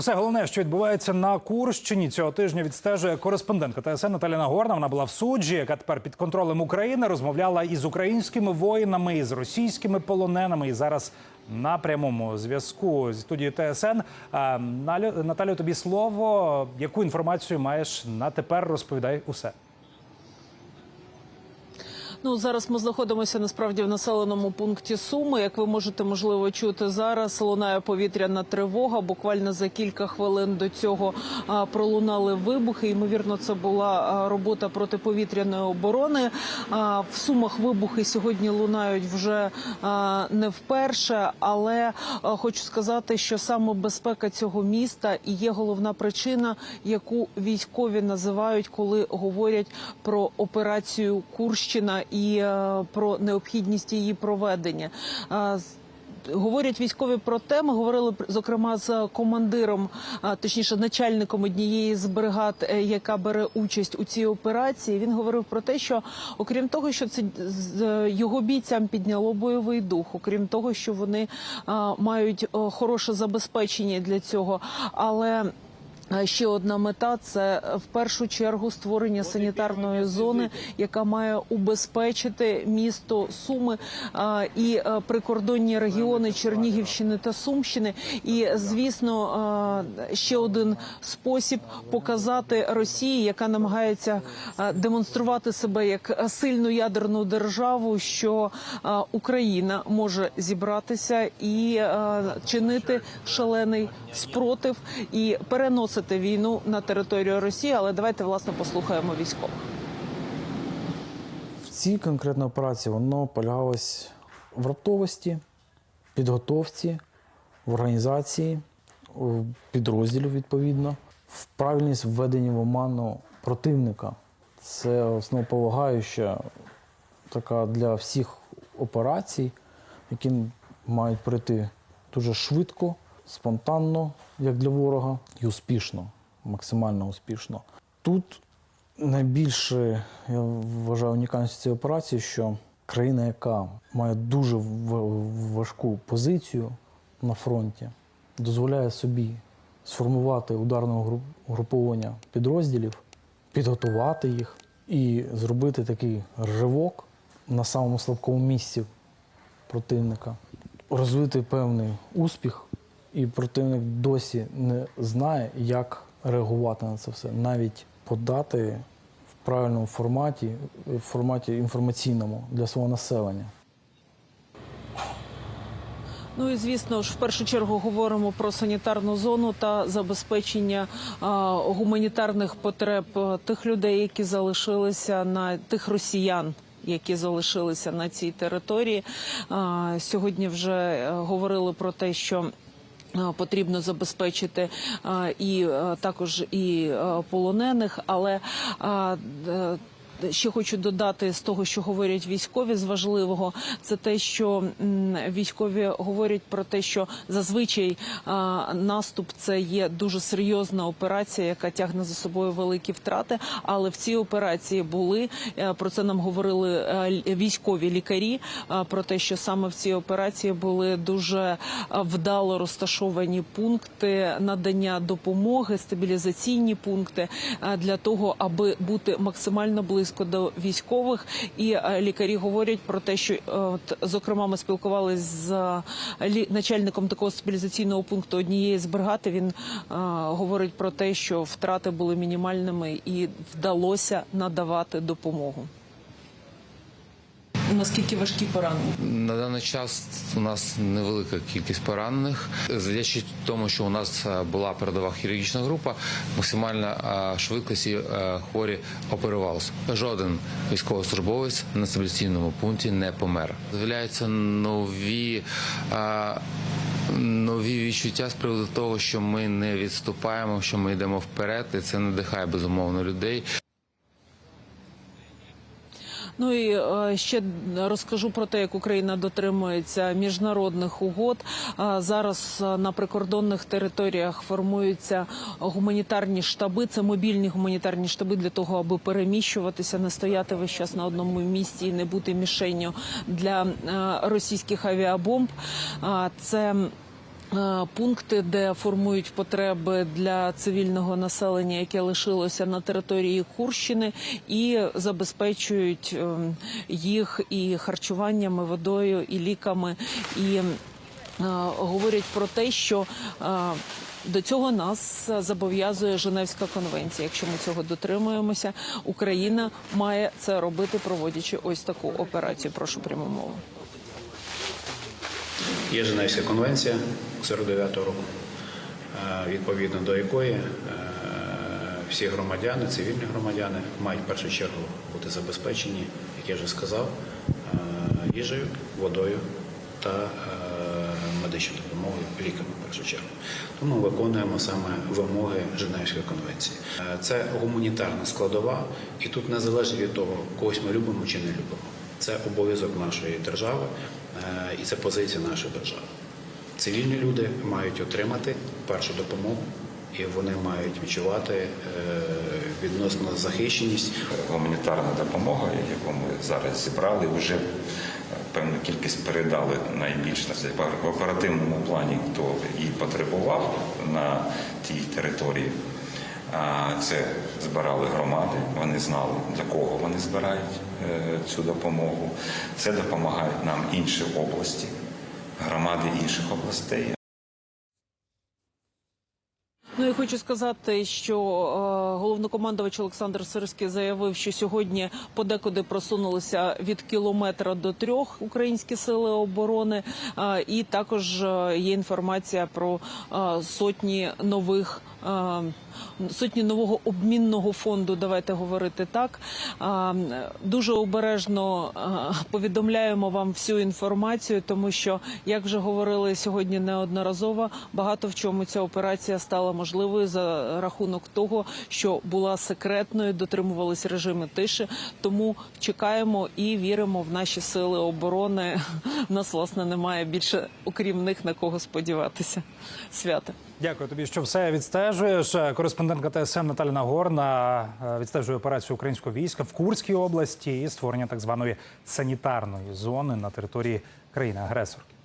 Усе головне, що відбувається на Курщині цього тижня, відстежує кореспондентка ТСН Наталя Нагорна. Вона була в суджі, яка тепер під контролем України розмовляла із українськими воїнами, і з російськими полоненими. І зараз на прямому зв'язку зі студією ТСН. Налю- Наталю, тобі слово. Яку інформацію маєш на тепер? Розповідай усе. Ну зараз ми знаходимося насправді в населеному пункті Суми. Як ви можете можливо чути зараз, лунає повітряна тривога. Буквально за кілька хвилин до цього а, пролунали вибухи. Ймовірно, це була робота протиповітряної оборони. А, в сумах вибухи сьогодні лунають вже а, не вперше, але а, хочу сказати, що саме безпека цього міста і є головна причина, яку військові називають, коли говорять про операцію Курщина і е, про необхідність її проведення. Е, Говорять військові про те, ми говорили зокрема з командиром, точніше, начальником однієї з бригад, е, яка бере участь у цій операції. Він говорив про те, що окрім того, що це е, його бійцям підняло бойовий дух, окрім того, що вони мають е, хороше забезпечення для цього, але Е, Ще одна мета це е, в першу чергу створення санітарної зони, яка має убезпечити місто Суми і е, прикордонні регіони Чернігівщини та Сумщини. І звісно, ще один спосіб показати Росії, яка намагається демонструвати себе як сильну ядерну державу, що Україна може зібратися і чинити шалений спротив і переносити війну на територію Росії. Але давайте власне послухаємо військових. В цій конкретній операції воно полягалось в раптовості, підготовці, в організації, в підрозділів відповідно, в правильність введення в оману противника. Це основополагаюча така для всіх операцій, які мають пройти дуже швидко, спонтанно, як для ворога, і успішно, максимально успішно. Тут найбільше я вважаю унікальністю цієї операції, що країна, яка має дуже важку позицію на фронті, дозволяє собі сформувати ударне гру- угруповання підрозділів, підготувати їх і зробити такий ривок на самому слабкому місці противника, розвити певний успіх, і противник досі не знає, як реагувати на це все, навіть подати в правильному форматі, в форматі інформаційному для свого населення. Ну і звісно ж, в першу чергу говоримо про санітарну зону та забезпечення а, гуманітарних потреб тих людей, які залишилися на тих росіян. Які залишилися на цій території сьогодні вже е, говорили про те, що Потрібно забезпечити е, і е, також і е, полонених, але е, Ще хочу додати з того, що говорять військові з важливого, це те, що військові говорять про те, що зазвичай наступ це є дуже серйозна операція, яка тягне за собою великі втрати. Але в цій операції були е, про це нам говорили е, військові лікарі. Про те, що саме в цій операції були дуже е, вдало розташовані пункти надання допомоги, стабілізаційні пункти для того, аби бути максимально близько до військових. І е, лікарі говорять про те, що е, от, зокрема ми спілкувалися з е, начальником такого стабілізаційного пункту однієї з бригад. Він говорить про те, що втрати були мінімальними і вдалося надавати допомогу. Наскільки важкі поранення? На даний час у нас невелика кількість поранених. Завдячуючи тому, що у нас е, була передова хірургічна група, максимальна е, швидкість і е, хворі оперувалися. Жоден військовослужбовець на стабіляційному пункті не помер. З'являються нові. Нові відчуття з приводу того, що ми не відступаємо, що ми йдемо вперед, і це надихає безумовно людей. Ну і е, ще розкажу про те, як Україна дотримується міжнародних угод. Е, Зараз е, на прикордонних територіях формуються гуманітарні штаби. Це мобільні гуманітарні штаби для того, аби переміщуватися, не стояти весь час на одному місці і не бути мішенню для російських авіабомб. Це пункти, де формують потреби для цивільного населення, яке лишилося на території Курщини, і забезпечують е, їх і харчуванням, і водою, і ліками. І е, говорять про те, що е, до цього нас зобов'язує Женевська конвенція. Якщо ми цього дотримуємося, Україна має це робити, проводячи ось таку операцію. Прошу пряму мову. Є Женевська конвенція 49-го року, е, відповідно до якої е, всі громадяни, цивільні громадяни мають в першу чергу бути забезпечені, як я вже сказав, е, їжею, водою та медичною допомогою, ліками в першу чергу. Тому ми виконуємо саме вимоги Женевської конвенції. Це гуманітарна складова, і тут не залежить від того, когось ми любимо чи не любимо. Це обов'язок нашої держави і це позиція нашої держави. Цивільні люди мають отримати першу допомогу, і вони мають відчувати е, відносно захищеність. гуманітарна допомога, яку ми зараз зібрали, вже е, певну кількість передали найбільш на в оперативному плані, хто її потребував на тій території. Це збирали громади, вони знали, для кого вони збирають е, цю допомогу. Це допомагають нам інші області, громади інших областей. Ну і хочу сказати, що е, головнокомандувач Олександр Сирський заявив, що сьогодні подекуди просунулися від кілометра до трьох українські сили оборони. Е, і також е, є інформація про е, сотні нових. Е, Сотні нового обмінного фонду, давайте говорити так. А, Дуже обережно повідомляємо вам всю інформацію, тому що, як вже говорили сьогодні неодноразово, багато в чому ця операція стала можливою за рахунок того, що була секретною, дотримувалися режими тиші. Тому чекаємо і віримо в наші сили оборони. Нас власне немає більше, окрім них, на кого сподіватися. Свято. Дякую тобі, що все відстежуєш. Кореспондентка ТСН Наталя Нагорна е, відстежує операцію українського війська в Курській області і створення так званої санітарної зони на території країни-агресорки.